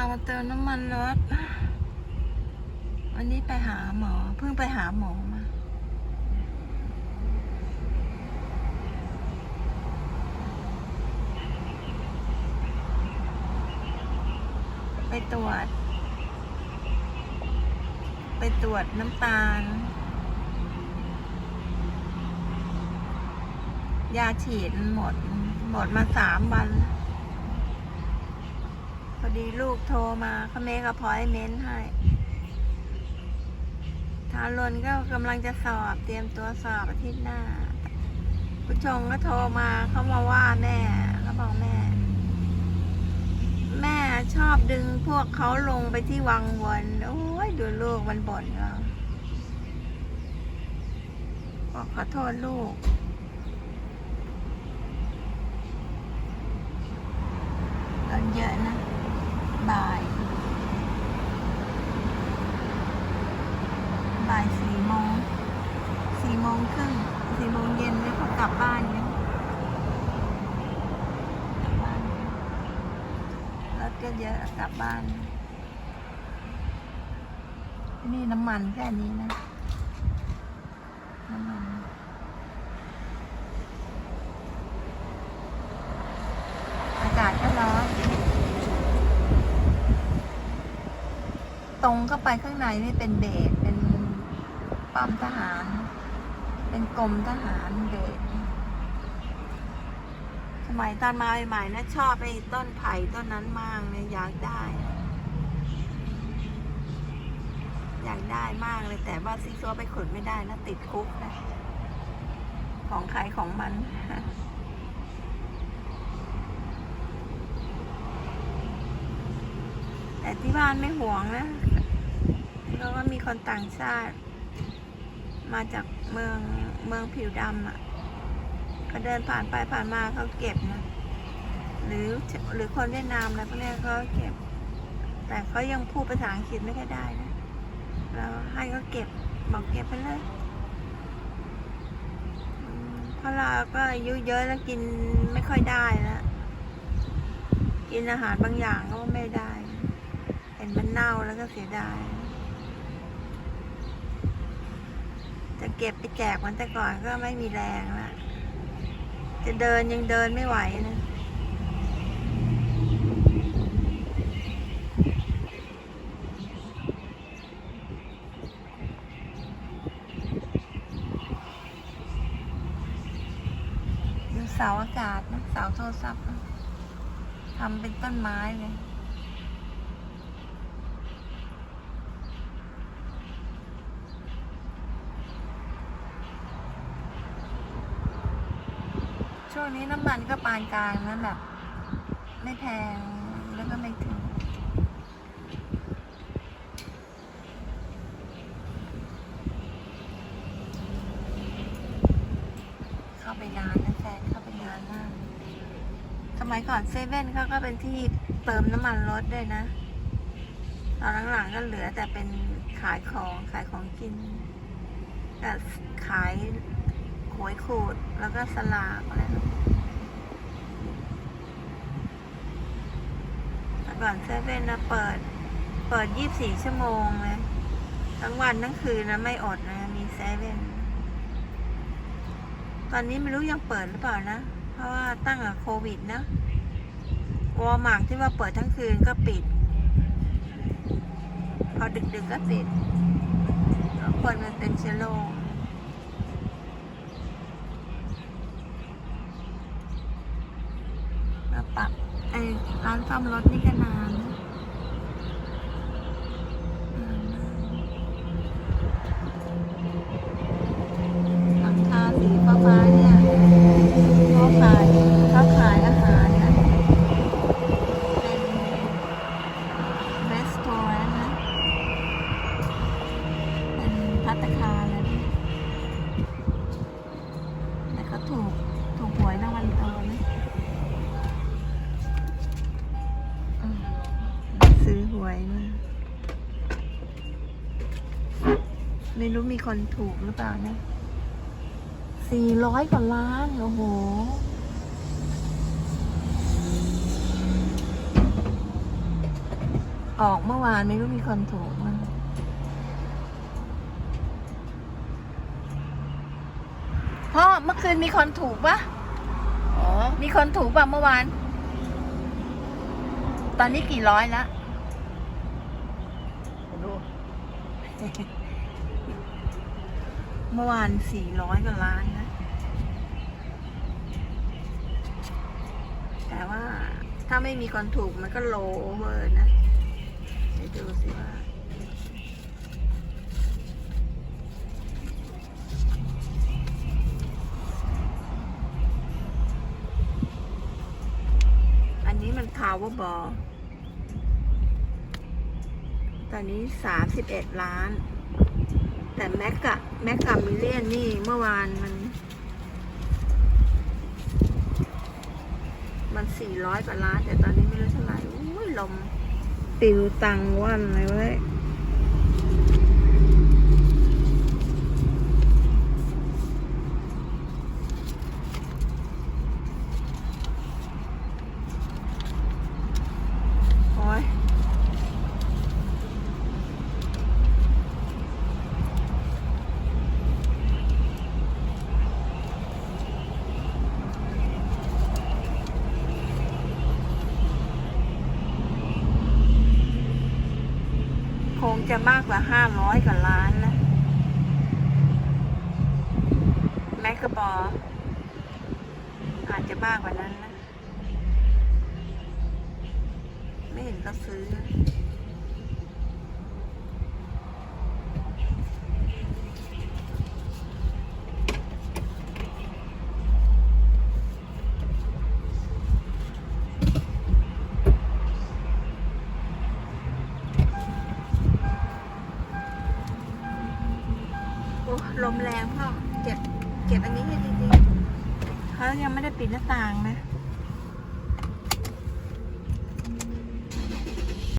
ามาเติมน้ำมันรถ วันนี้ไปหาหมอ เพิ่งไปหาหมอมา ไปตรวจ ไปตรวจน้ำตาล ยาฉีดหมด หมดมาสามวันแล้ว อดีลูกโทรมาเขาเมกพอยเมนต์ให้ ทารนก็กำลังจะสอบเตรียมตัวสอบอาทิตย์หน้า ผู้ชงก็โทรมาเขามาว่าแม่เขาบอกแม่ แม่ชอบดึงพวกเขาลงไปที่วังวนโอ้ยดูลูกมันบ่นเราบอกขอโทษลูกเยอะนะ บ่าย บ่ายสี่โมง สี่โมงครึ่ง สี่โมงเย็นเกลับบ้านเนี่ยกลับบ้านรถก็เยอะกลับบ้าน นี่น้ำมันแค่นี้นะน้ำมันอากาศก็ร้อนตรงเข้าไปข้างในนี่เป็นเบสเป็นปั๊มทหาร เป็นกรมทหารเบสสมัยตอนมาใหม่ๆนะชอบไอ้ต้นไผ่ต้นนั้นมากเลยอยากได้ อยากได้มากเลยแต่ว่าซีซัวไปขุดไม่ได้นะติดคุกนะ ของใครของมันแต่ที่บ้านไม่ห่วงนะแล้วก็มีคนต่างชาติ มาจากเมืองเมืองผิวดำอะเขาเดินผ่านไปผ่านมาเขาเก็บนะหรือหรือคนเวียดนามอะไรพวกเนี้ยเขาเก็บ แต่เขายังพูดภาษาอังกฤษไม่ค่อยได้นะแล้วให้เขาเก็บบอกเก็บไปเลยเพราะเราก็อายุเยอะแล้วกินไม่ค่อยได้แล้วกินอาหารบางอย่างก็ไม่ได้ เห็นมันเน่าแล้วก็เสียดาย จะ เก็บไปแจกมันแต่ก่อนก็ไม่มีแรงละจะเดินยังเดินไม่ไหวนะดูเสาอากาศนะเสาโทรศัพท์ทำเป็นต้นไม้เลย ช่วงนี้น้ำมันก็ปานกลางนะแบบ ไม่แพงแล้วก็ไม่ถึงเข้าไปนานนะแฟนเข้าไปนานมากสมัยก่อนเซเว่นเขาก็เป็นที่เติมน้ำมันรถด้วยนะตอนหลังๆก็เหลือแต่เป็นขายของขายของกินแต่ขาย หวยขูดแล้วก็สลากอะไรนะแต่ก่อนเซเว่นนะเปิด เปิด24ชั่วโมงเลยทั้งวันทั้งคืนนะไม่อดนะมีเซเว่นตอนนี้ไม่รู้ยังเปิดหรือเปล่านะ เพราะว่าตั้งแต่โควิดนะวอลมาร์ทที่ว่าเปิดทั้งคืนก็ปิด พอดึกๆก็ปิดคนมันเป็นเชื้อโรคแล้ว ปรับไอร้านซ่อมรถนี่ก็นาน ไม่รู้มีคนถูกหรือเปล่านะสี่ร้อยกว่าล้าน โอ้โหอออกเมื่อวานไม่รู้มีคนถูกมั้งพ่อเมื่อคืนมีคนถูกปะอ๋อมีคนถูกป่ะเมื่อวาน ตอนนี้กี่ร้อยแล้วไปดู เมื่อวานสี่ร้อยกว่าล้านนะ แต่ว่าถ้าไม่มีคนถูกมันก็โลเวอร์นะเดี๋ยวดูสิว่าอันนี้มัน Powerball ตอนนี้สามสิบเอ็ดล้าน แต่แม็กกะแม็กกะมิเลียนนี่เมื่อวานมัน มันสี่ร้อยกว่าล้าน แต่ตอนนี้ไม่รู้เท่าไหร่อุ้ยลม ติวตังว่อนเลยเว้ย โอ้ย คง จะมากกว่าห้าร้อยกว่าล้านนะแมกกะบออาจจะมากกว่านั้นนะ ไม่เห็นก็ซื้อ ลมแรงพ่อเก็บเก็บอันนี้ให้ดีๆเขายังไม่ได้ปิดหน้าต่างนะ